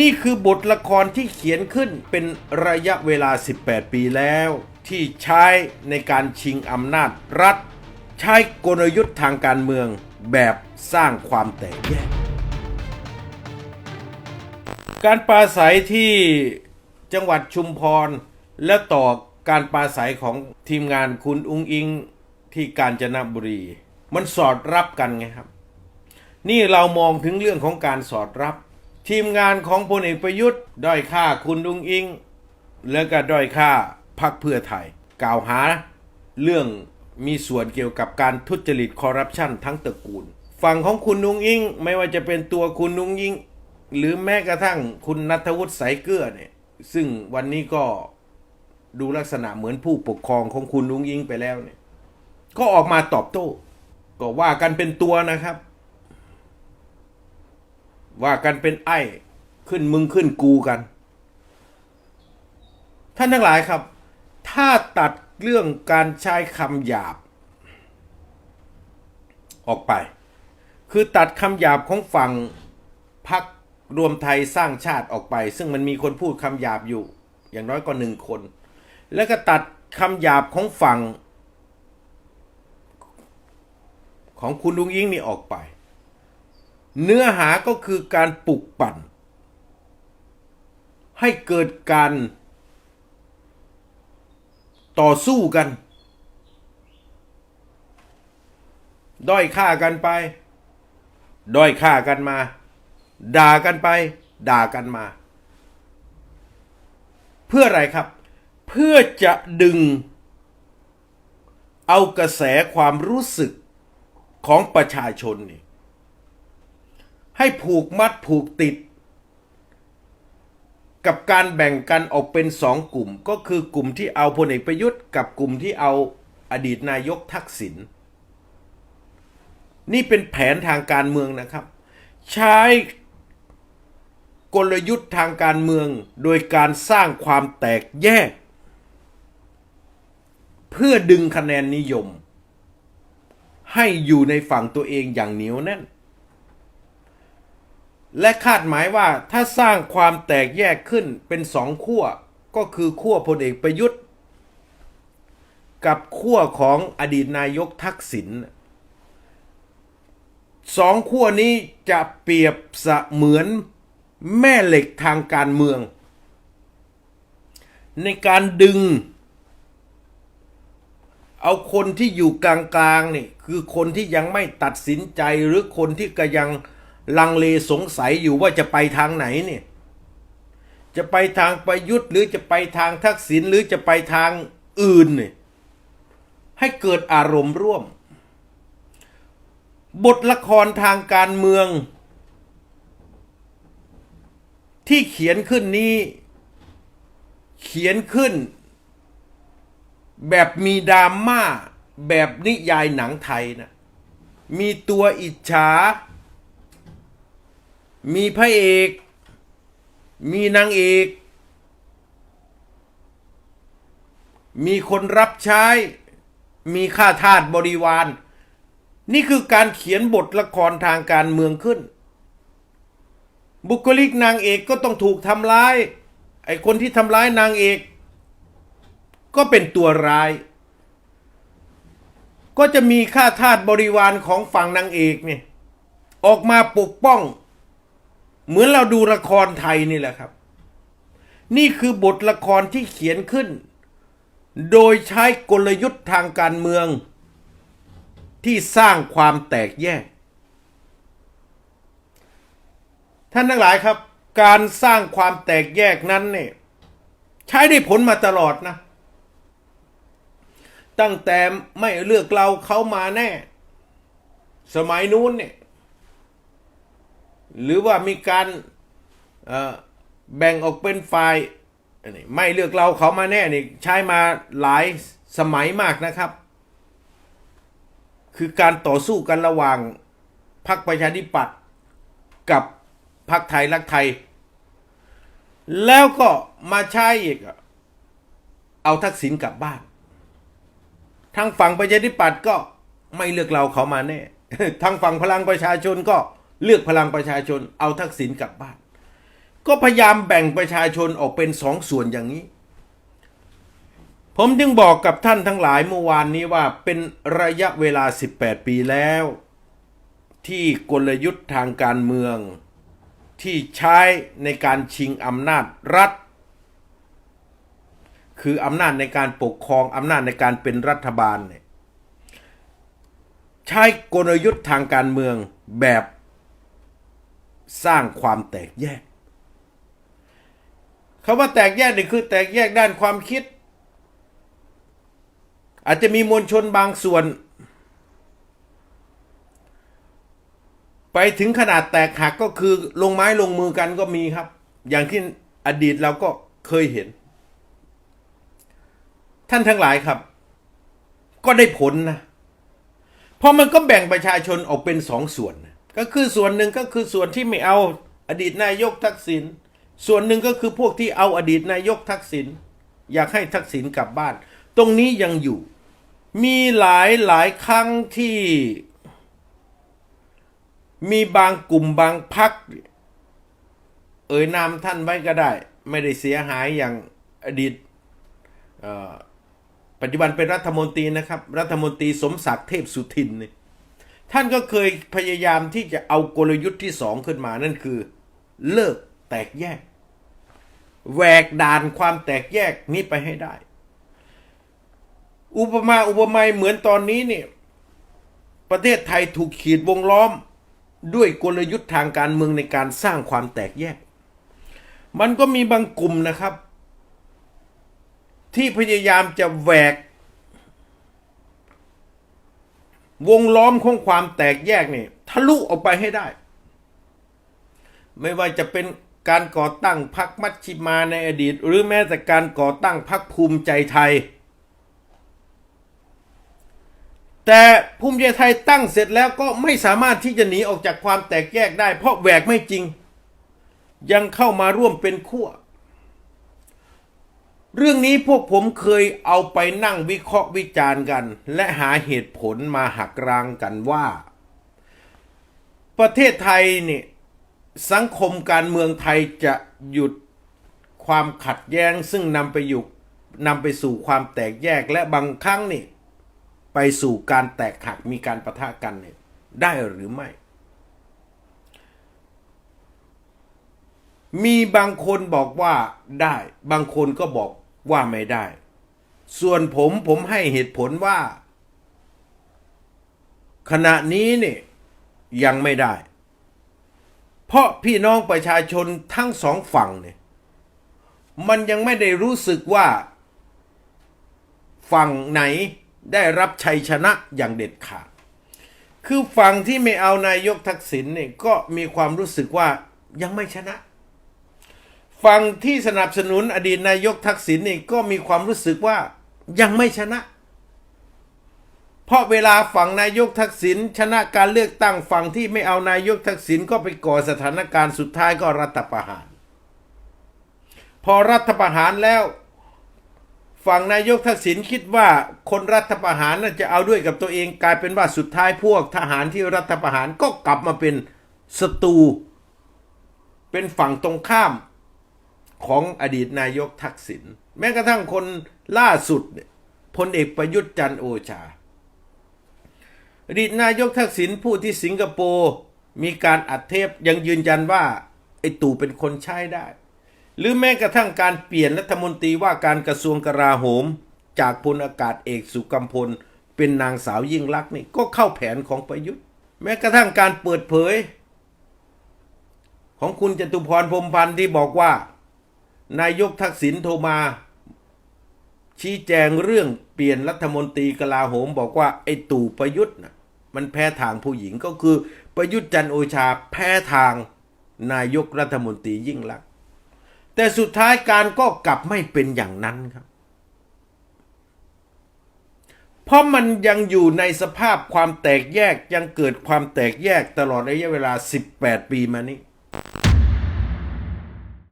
นี่คือบทละครที่เขียนขึ้นเป็นระยะเวลา 18 ปีแล้ว ที่ใช้ในการชิงอำนาจรัฐ ใช้กลยุทธ์ทางการเมืองแบบสร้างความแตกแยก การปราศัยที่จังหวัดชุมพร และต่อการปราศัยของทีมงานคุณอุ้งอิงที่กาญจนบุรี มันสอดรับกันไงครับ นี่เรามองถึงเรื่องของการสอดรับ ทีมงานของพลเอกประยุทธ์ด้อยค่าคุณอุ้งอิง แล้วก็ด้อยค่าพักเพื่อไทย กล่าวหาเรื่องมีส่วนเกี่ยวกับการทุจริตคอร์รัปชันทั้งตระกูล ฝั่งของคุณนุงอิงไม่ว่าจะเป็นตัวคุณนุงอิง หรือแม้กระทั่งคุณนัทวุฒิสายเกลือเนี่ยซึ่งวันนี้ก็ดูลักษณะเหมือนผู้ปกครองของคุณนุงอิงไปแล้วเนี่ยก็ออกมาตอบโต้ ก็ว่ากันเป็นตัวนะครับ ว่ากันเป็นไอ้ขึ้นมึงขึ้นกูกัน ท่านทั้งหลายครับ ถ้าตัดเรื่องการใช้คำหยาบ ออกไป คือตัดคำหยาบของฝั่งพักรวมไทยสร้างชาติออกไป ซึ่งมันมีคนพูดคำหยาบอยู่ อย่างน้อยก็หนึ่งคน แล้วก็ตัดคำหยาบของฝั่ง ของคุณลุงอิงนี่ออกไป เนื้อหาก็คือการปลุกปั่น ให้เกิดการต่อสู้กัน ด้อยค่ากันไป ด้อยค่ากันมา ด่ากันไป ด่ากันมา เพื่ออะไรครับ เพื่อจะดึง เอากระแสความรู้สึกของประชาชนนี่ ให้ผูกมัดผูกติด กับการแบ่งกันออกเป็นสองกลุ่ม ก็คือกลุ่มที่เอาพลเอกประยุทธ์ กับกลุ่มที่เอาอดีตนายกทักษิณนี่เป็นแผนทางการเมืองนะครับ ใช้กลยุทธ์ทางการเมืองโดยการสร้างความแตกแยก เพื่อดึงคะแนนนิยม ให้อยู่ในฝั่งตัวเองอย่างเหนียวแน่น และคาดหมายว่าถ้าสร้างความแตกแยกขึ้นเป็นสองขั้วก็คือขั้วพลเอกประยุทธ์ กับขั้วของอดีตนายกทักษิณสองขั้วนี้จะเปรียบเสมือนแม่เหล็กทางการเมือง ในการดึง เอาคนที่อยู่กลางๆนี่คือคนที่ยังไม่ตัดสินใจหรือคนที่ก็ยัง ลังเลสงสัยอยู่ว่าจะไปทางไหนเนี่ย จะไปทางประยุทธ์หรือจะไปทางทักษิณหรือจะไปทางอื่นเนี่ยให้เกิดอารมณ์ร่วม บทละครทางการเมือง ที่เขียนขึ้นนี้ เขียนขึ้น แบบมีดราม่าแบบนิยายหนังไทยนะมีตัวอิจฉา มีพระเอก มีนางเอก มีคนรับใช้ มีข้าทาสบริวาร นี่คือการเขียนบทละครทางการเมืองขึ้น บุคลิกนางเอกก็ต้องถูกทำร้าย ไอ้คนที่ทำร้ายนางเอก ก็เป็นตัวร้าย ก็จะมีข้าทาสบริวารของฝั่งนางเอกเนี่ยออกมาปกป้อง เหมือนเราดูละครไทยนี่แหละครับ นี่คือบทละครที่เขียนขึ้น โดยใช้กลยุทธ์ทางการเมือง ที่สร้างความแตกแยก ท่านทั้งหลายครับ การสร้างความแตกแยกนั้นเนี่ยใช้ได้ผลมาตลอดนะ ตั้งแต่ไม่เลือกเราเขามาแน่ สมัยนู้นเนี่ย หรือว่ามีการแบ่งออกเป็นฝ่ายไม่เลือกเราเขามาแน่นี่ใช้มาหลายสมัยมากนะครับ คือการต่อสู้กันระหว่างพรรคประชาธิปัตย์กับพรรคไทยรักไทย แล้วก็มาใช้อีกเอาทักษิณกลับบ้านทางฝั่งประชาธิปัตย์ก็ไม่เลือกเราเขามาแน่ทางฝั่งพลังประชาชนก็ เลือกพลังประชาชนเอาทักษิณกลับบ้าน ก็พยายามแบ่งประชาชนออกเป็นสองส่วนอย่างนี้ ผมจึงบอกกับท่านทั้งหลายเมื่อวานนี้ว่าเป็นระยะเวลา 18 ปีแล้ว ที่กลยุทธ์ทางการเมือง ที่ใช้ในการชิงอำนาจรัฐ คืออำนาจในการปกครองอำนาจในการเป็นรัฐบาลเนี่ยใช้กลยุทธ์ทางการเมืองแบบ สร้างความแตกแยกคำว่าแตกแยกนี่คือแตกแยกด้านความคิด อาจจะมีมวลชนบางส่วน ไปถึงขนาดแตกหักก็คือลงไม้ลงมือกันก็มีครับ อย่างที่อดีตเราก็เคยเห็น ท่านทั้งหลายครับ ก็ได้ผลนะ เพราะมันก็แบ่งประชาชนออกเป็นสองส่วนนะ ก็คือส่วนหนึ่งก็คือส่วนที่ไม่เอาอดีตนายกทักษิณส่วนหนึ่งก็คือพวกที่เอาอดีตนายกทักษิณอยากให้ทักษิณกลับบ้าน ตรงนี้ยังอยู่ มีหลายหลายครั้งที่ มีบางกลุ่มบางพัก เอ่ยนามท่านไว้ก็ได้ ไม่ได้เสียหายอย่างอดีตปัจจุบันเป็นรัฐมนตรีนะครับ รัฐมนตรีสมศักดิ์เทพสุทินเนี่ย ท่านก็เคยพยายามที่จะเอากลยุทธ์ที่สองขึ้นมานั่นคือ เลิกแตกแยกแหวกด่านความแตกแยกนี้ไปให้ได้ อุปมาอุปไมยเหมือนตอนนี้เนี่ยประเทศไทยถูกขีดวงล้อมด้วยกลยุทธ์ทางการเมืองในการสร้างความแตกแยก มันก็มีบางกลุ่มนะครับ ที่พยายามจะแหวก วงล้อมของความแตกแยกนี่ทะลุออกไปให้ได้ ไม่ว่าจะเป็นการก่อตั้งพรรคมัชชิมาในอดีต หรือแม้แต่การก่อตั้งพรรคภูมิใจไทย แต่ภูมิใจไทยตั้งเสร็จแล้วก็ไม่สามารถที่จะหนีออกจากความแตกแยกได้ เพราะแหวกไม่จริง ยังเข้ามาร่วมเป็นขั้ว เรื่องนี้พวกผมเคยเอาไปนั่งวิเคราะห์วิจารณ์กัน และหาเหตุผลมาหักรางกันว่า ประเทศไทยเนี่ยสังคมการเมืองไทยจะหยุดความขัดแย้ง ซึ่งนำไปอยู่นำไปสู่ความแตกแยกและบางครั้งนี่ไปสู่การแตกหักมีการประทะกันเนี่ยได้หรือไม่ มีบางคนบอกว่าได้ บางคนก็บอก ว่าไม่ได้ ส่วนผมผมให้เหตุผลว่า ขณะนี้เนี่ยยังไม่ได้ เพราะพี่น้องประชาชนทั้งสองฝั่งเนี่ยมันยังไม่ได้รู้สึกว่า ฝั่งไหนได้รับชัยชนะอย่างเด็ดขาด คือฝั่งที่ไม่เอานายกทักษิณเนี่ยก็มีความรู้สึกว่ายังไม่ชนะ ฝั่งที่สนับสนุนอดีตนายกทักษิณนี่ก็มีความรู้สึกว่ายังไม่ชนะ เพราะเวลาฝั่งนายกทักษิณชนะการเลือกตั้งฝั่งที่ไม่เอานายกทักษิณก็ไปก่อสถานการณ์สุดท้ายก็รัฐประหาร พอรัฐประหารแล้ว ฝั่งนายกทักษิณคิดว่าคนรัฐประหารน่ะจะเอาด้วยกับตัวเองกลายเป็นว่าสุดท้ายพวกทหารที่รัฐประหารก็กลับมาเป็นศัตรูเป็นฝั่งตรงข้าม ของอดีตนายกทักษิณแม้กระทั่งคนล่าสุดเนี่ยพลเอกประยุทธ์จันโอชา อดีตนายกทักษิณผู้ที่สิงคโปร์มีการอัดเทปยังยืนยันว่าไอ้ตู่เป็นคนใช้ได้ หรือแม้กระทั่งการเปลี่ยนรัฐมนตรีว่าการกระทรวงกลาโหม จากพลอากาศเอกสุกัมพล เป็นนางสาวยิ่งลักษณ์นี่ก็เข้าแผนของประยุทธ์ แม้กระทั่งการเปิดเผย ของคุณจตุพรพรมพันธ์ที่บอกว่า นายกทักษิณโทรมา ชี้แจงเรื่องเปลี่ยนรัฐมนตรีกลาโหม บอกว่าไอ้ตู่ประยุทธ์นะมันแพ้ทางผู้หญิงก็คือประยุทธ์จันโอชาแพ้ทางนายกรัฐมนตรียิ่งลักษณ์แต่สุดท้ายการก็กลับไม่เป็นอย่างนั้นครับ เพราะมันยังอยู่ในสภาพความแตกแยกยังเกิดความแตกแยกตลอดระยะเวลา 18 ปีมานี้